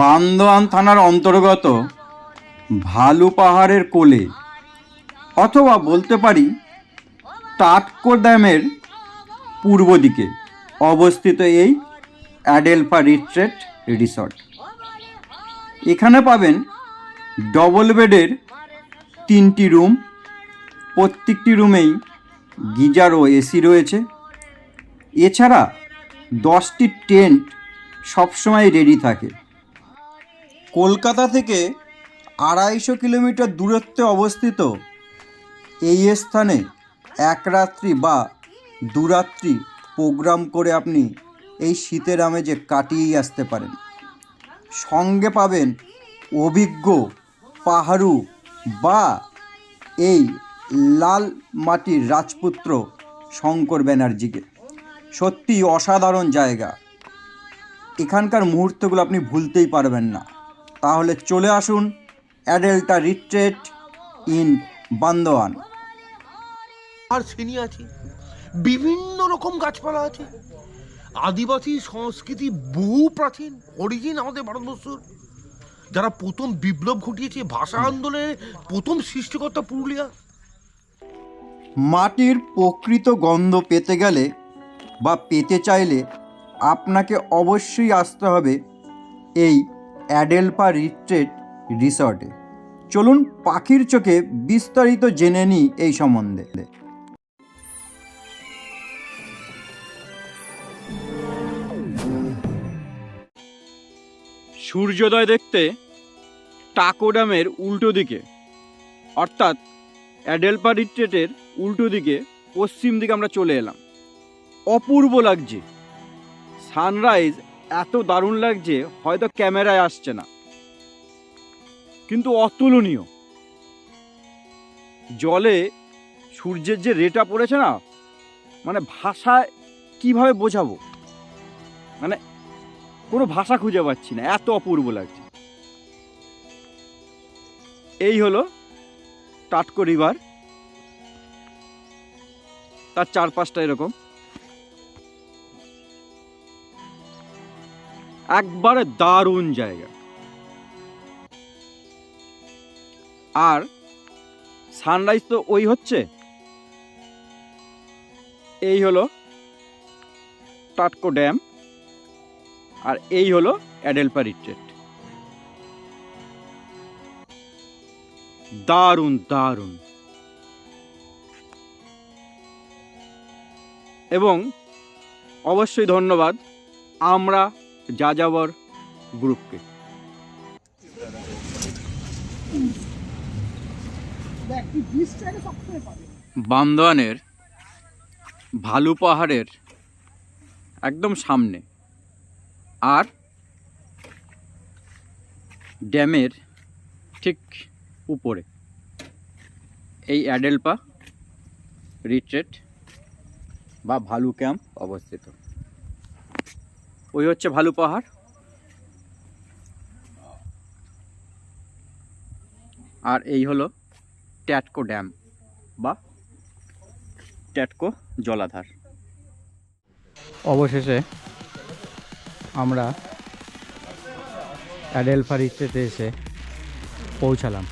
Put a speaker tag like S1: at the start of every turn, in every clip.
S1: বান্দোয়ান থানার অন্তর্গত ভালু পাহাড়ের কোলে অথবা বলতে পারি টাটকো ড্যামের পূর্ব দিকে অবস্থিত এই অ্যাডেলফা রিট্রেট রিসর্ট এখানে পাবেন ডবল বেডের তিনটি রুম প্রত্যেকটি রুমেই গিজার ও এসি রয়েছে এছাড়া দশটি টেন্ট সবসময় রেডি থাকে কলকাতা থেকে আড়াইশো কিলোমিটার দূরত্বে অবস্থিত এই স্থানে এক রাত্রি বা দুরাত্রি প্রোগ্রাম করে আপনি এই শীতের আমেজে কাটিয়েই আসতে পারেন সঙ্গে পাবেন অভিজ্ঞ পাহাড়ু বা এই লাল মাটির রাজপুত্র শঙ্কর ব্যানার্জিকে সত্যি অসাধারণ জায়গা এখানকার মুহূর্তগুলো আপনি ভুলতেই পারবেন না তাহলে চলে আসুন অ্যাডেল্টা রিট্রেট ইন বান্দোয়ান
S2: আর শ্রেণী আছে বিভিন্ন রকম গাছপালা আছে আদিবাসী সংস্কৃতি বহু প্রাচীন অরিজিন আমাদের ভারতবর্ষর যারা প্রথম বিপ্লব ঘটিয়েছে ভাষা আন্দোলনের প্রথম সৃষ্টিকর্তা পুরুলিয়া
S1: মাটির প্রকৃত গন্ধ পেতে গেলে বা পেতে চাইলে আপনাকে অবশ্যই আসতে হবে এই অ্যাডেলপা রিট্রেট রিসর্টে চলুন পাখির চোখে বিস্তারিত জেনে নিই এই সম্বন্ধে
S3: সূর্যোদয় দেখতে টাকো ড্যামের উল্টো দিকে অর্থাৎ অ্যাডেলপা রিট্রেটের উল্টো দিকে পশ্চিম দিকে আমরা চলে এলাম অপূর্ব লাগছে সানরাইজ এত দারুণ লাগছে হয়তো ক্যামেরায় আসছে না কিন্তু অতুলনীয় জলে সূর্যের যে রেটা পড়েছে না মানে ভাষায় কিভাবে বোঝাবো মানে কোনো ভাষা খুঁজে পাচ্ছি না এত অপূর্ব লাগছে এই হলো টাটকো রিভার তার চারপাশটা এরকম একবারে দারুণ জায়গা আর সানরাইজ তো ওই হচ্ছে এই হলো টাটকো ড্যাম আর এই হলো অ্যাডেলপা রিট্রেট দারুণ দারুণ এবং অবশ্যই ধন্যবাদ আমরা যাযাবর গ্রুপকে বান্দোয়ানের ভালু পাহাড়ের একদম সামনে আর ড্যামের ঠিক উপরে এই অ্যাডেলপা রিট্রেট বা ভালু ক্যাম্প অবস্থিত ওই হচ্ছে ভালু পাহাড় আর এই হলো ট্যাটকো ড্যাম বা ট্যাটকো জলাধার
S4: অবশেষে আমরা অ্যাডেলফার ইস্টেতে এসে পৌঁছালাম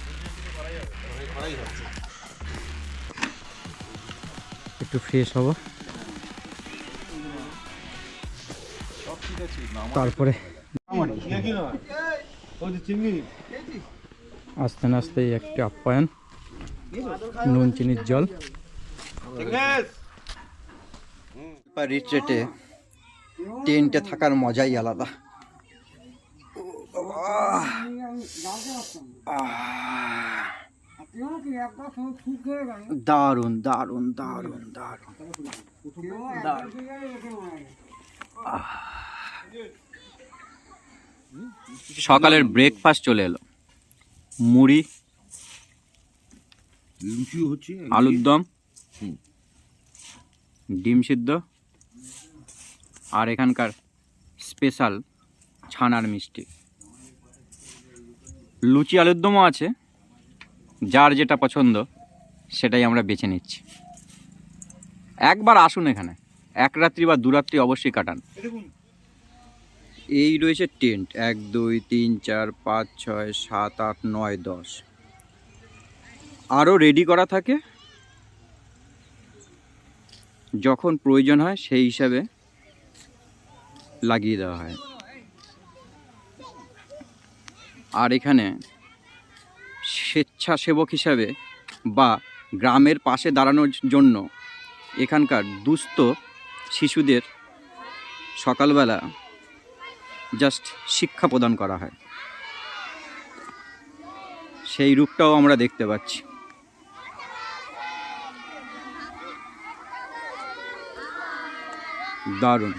S4: একটু ফ্রেশ হবো তারপরে আস্তে আস্তে একটি আপ্যায়ন নুন চিনির জল
S5: রিট্রেটে টেন্টে থাকার মজাই আলাদা দারুন দারুন দারুন দারুন দারুন
S3: সকালের ব্রেকফাস্ট চলে এলো মুড়ি আলুর দম ডিম সিদ্ধ আর এখানকার স্পেশাল ছানার মিষ্টি লুচি আলুর দমও আছে যার যেটা পছন্দ সেটাই আমরা বেছে নিচ্ছি একবার আসুন এখানে এক রাত্রি বা দু রাত্রি অবশ্যই কাটান এই রয়েছে টেন্ট এক দুই তিন চার পাঁচ ছয় সাত আট নয় দশ আরও রেডি করা থাকে যখন প্রয়োজন হয় সেই হিসাবে লাগিয়ে দেওয়া হয় আর এখানে স্বেচ্ছাসেবক হিসাবে বা গ্রামের পাশে দাঁড়ানোর জন্য এখানকার দুস্থ শিশুদের সকালবেলা জাস্ট শিক্ষা প্রদান করা হয় সেই রূপটাও আমরা দেখতে পাচ্ছি দারুণ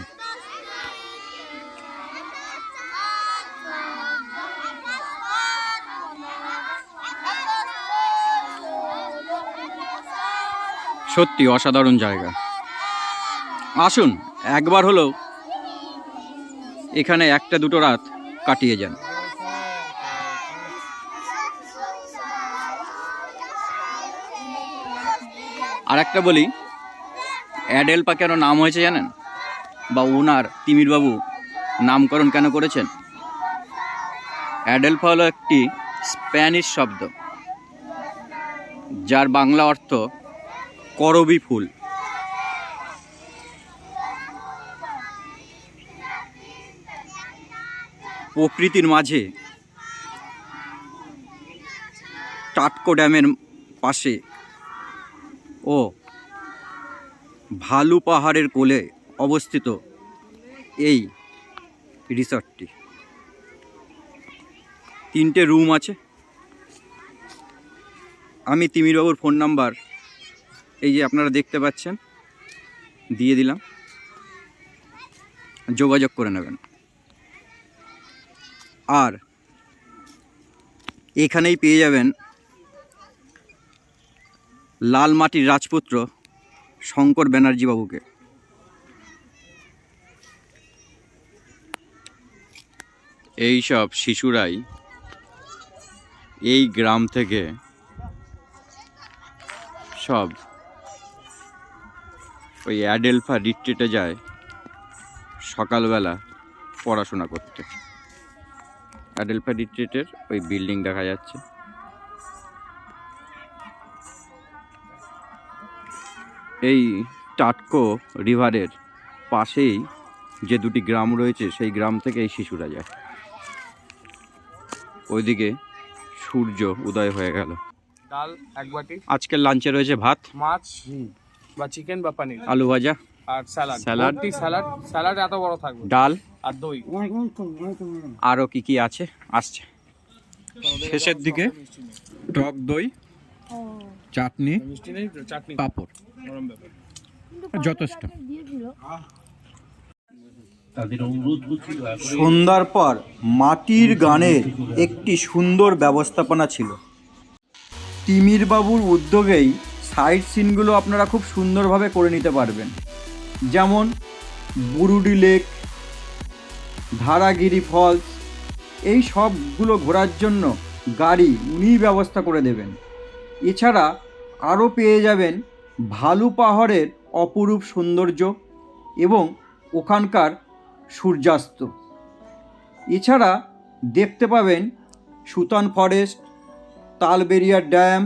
S3: সত্যি অসাধারণ জায়গা আসুন একবার হলেও এখানে একটা দুটো রাত কাটিয়ে যান আর একটা বলি অ্যাডেল পা কেন নাম হয়েছে জানেন বা ওনার তিমিরবাবু নামকরণ কেন করেছেন অ্যাডেলফা হলো একটি স্প্যানিশ শব্দ যার বাংলা অর্থ করবি ফুল প্রকৃতির মাঝে টাটকো ড্যামের পাশে ও ভালু পাহাড়ের কোলে অবস্থিত এই রিসর্টটি তিনটে রুম আছে আমি তিমিরবাবুর ফোন নাম্বার এই যে আপনারা দেখতে পাচ্ছেন দিয়ে দিলাম যোগাযোগ করে নেবেন আর এখানেই পেয়ে যাবেন লাল মাটির রাজপুত্র শঙ্কর ব্যানার্জি বাবুকে এই সব শিশুরাই এই গ্রাম থেকে সব ওই অ্যাডেলফা রিট্রিটে যায় সকালবেলা পড়াশোনা করতে আডেলফা ডিস্ট্রিক্টের ওই বিল্ডিং দেখা যাচ্ছে এই টাটকো রিভারের পাশেই যে দুটি গ্রাম রয়েছে সেই গ্রাম থেকে এই শিশুরা যায় ওইদিকে সূর্য উদয় হয়ে গেল
S6: ডাল এক বাটি
S3: আজকের লাঞ্চে রয়েছে ভাত
S6: মাছ বা চিকেন বা পানির আলু ভাজা আর স্যালাড স্যালাড স্যালাড এত বড় থাকবে ডাল আর দই
S3: আরও কি কি আছে আসছে
S7: শেষের দিকে টক দই চাটনি চাটনি পাঁপড় যথেষ্ট
S1: সন্ধ্যার পর মাটির গানের একটি সুন্দর ব্যবস্থাপনা ছিল তিমির বাবুর উদ্যোগেই সাইড সিনগুলো আপনারা খুব সুন্দরভাবে করে নিতে পারবেন যেমন বুরুডি লেক ধারাগিরি ফলস এই সবগুলো ঘোরার জন্য গাড়ি উনিই ব্যবস্থা করে দেবেন এছাড়া আরও পেয়ে যাবেন ভালু পাহাড়ের অপরূপ সৌন্দর্য এবং ওখানকার সূর্যাস্ত এছাড়া দেখতে পাবেন সুতান ফরেস্ট তালবেরিয়া ড্যাম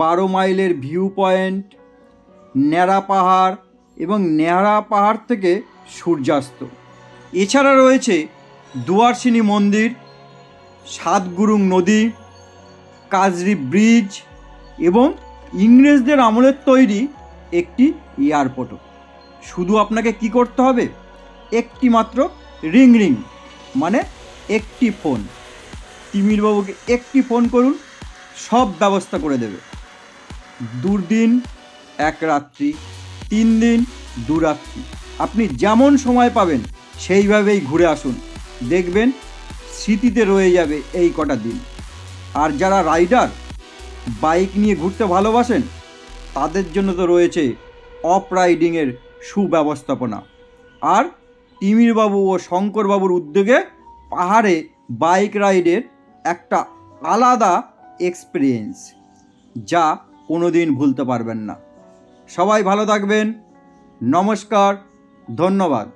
S1: বারো মাইলের ভিউ পয়েন্ট ন্যাড়া পাহাড় এবং পাহাড় থেকে সূর্যাস্ত এছাড়া রয়েছে দুয়ারসিনী মন্দির সাতগুরুং নদী কাজরি ব্রিজ এবং ইংরেজদের আমলের তৈরি একটি এয়ারপোর্টও শুধু আপনাকে কি করতে হবে একটি মাত্র রিং রিং মানে একটি ফোন তিমিরবাবুকে একটি ফোন করুন সব ব্যবস্থা করে দেবে দুর্দিন এক রাত্রি তিন দিন দু রাত্রি আপনি যেমন সময় পাবেন সেইভাবেই ঘুরে আসুন দেখবেন স্মৃতিতে রয়ে যাবে এই কটা দিন আর যারা রাইডার বাইক নিয়ে ঘুরতে ভালোবাসেন তাদের জন্য তো রয়েছে অফ রাইডিংয়ের সুব্যবস্থাপনা আর তিমিরবাবু ও শঙ্করবাবুর উদ্যোগে পাহাড়ে বাইক রাইডের একটা আলাদা এক্সপিরিয়েন্স যা কোনোদিন ভুলতে পারবেন না সবাই ভালো থাকবেন নমস্কার ধন্যবাদ